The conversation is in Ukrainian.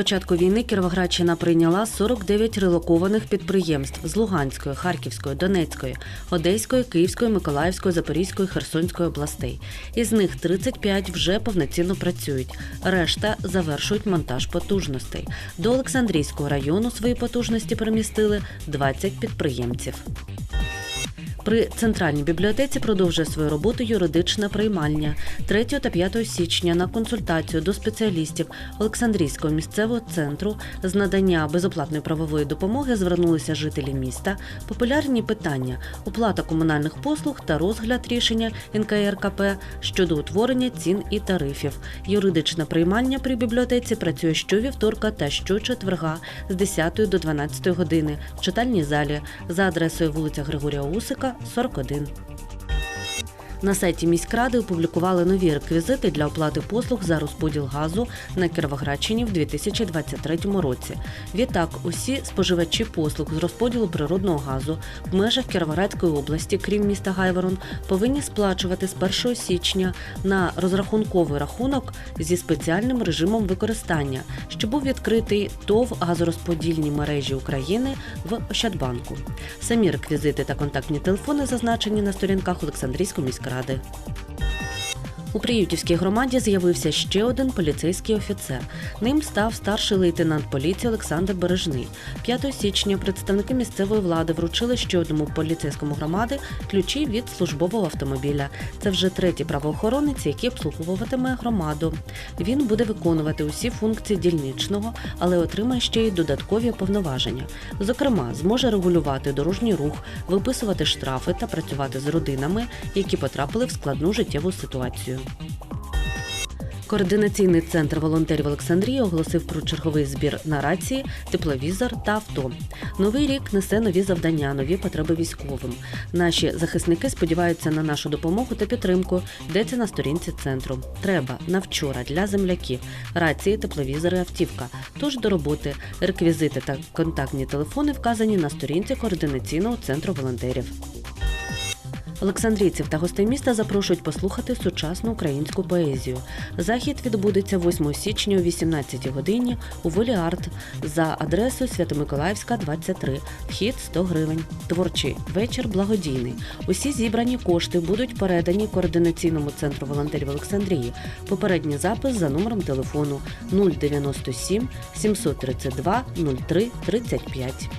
початку війни Кіровоградщина прийняла 49 релокованих підприємств з Луганської, Харківської, Донецької, Одеської, Київської, Миколаївської, Запорізької, Херсонської областей. Із них 35 вже повноцінно працюють. Решта завершують монтаж потужностей. До Олександрійського району свої потужності перемістили 20 підприємців. При центральній бібліотеці продовжує свою роботу юридична приймальня 3 та 5 січня на консультацію до спеціалістів Олександрійського місцевого центру з надання безоплатної правової допомоги звернулися жителі міста. Популярні питання: оплата комунальних послуг та розгляд рішення НКРКП щодо утворення цін і тарифів. Юридична приймальня при бібліотеці працює щовівторка та щочетверга з 10 до 12 години в читальній залі за адресою вулиця Григорія Усика, 41. На сайті міськради опублікували нові реквізити для оплати послуг за розподіл газу на Кіровоградщині в 2023 році. Відтак, усі споживачі послуг з розподілу природного газу в межах Кіровоградської області, крім міста Гайворон, повинні сплачувати з 1 січня на розрахунковий рахунок зі спеціальним режимом використання, що був відкритий ТОВ газорозподільні мережі України в Ощадбанку. Самі реквізити та контактні телефони зазначені на сторінках Олександрійської міськради. Prada. У Приютівській громаді з'явився ще один поліцейський офіцер. Ним став старший лейтенант поліції Олександр Бережний. 5 січня представники місцевої влади вручили ще одному поліцейському громади ключі від службового автомобіля. Це вже третій правоохоронець, який обслуговуватиме громаду. Він буде виконувати усі функції дільничного, але отримає ще й додаткові повноваження. Зокрема, зможе регулювати дорожній рух, виписувати штрафи та працювати з родинами, які потрапили в складну життєву ситуацію. Координаційний центр волонтерів Олександрії оголосив про черговий збір на рації, тепловізор та авто. Новий рік несе нові завдання, нові потреби військовим. Наші захисники сподіваються на нашу допомогу та підтримку. Йдеться на сторінці центру. Треба на вчора для земляків. Рації, тепловізори, автівка. Тож до роботи реквізити та контактні телефони вказані на сторінці координаційного центру волонтерів. Олександрійців та гостей міста запрошують послухати сучасну українську поезію. Захід відбудеться 8 січня о 18 годині у волі арт за адресою Свято-Миколаївська, 23. Вхід 100 гривень. Творчий вечір благодійний. Усі зібрані кошти будуть передані координаційному центру волонтерів Олександрії. Попередній запис за номером телефону 097 732 03 35.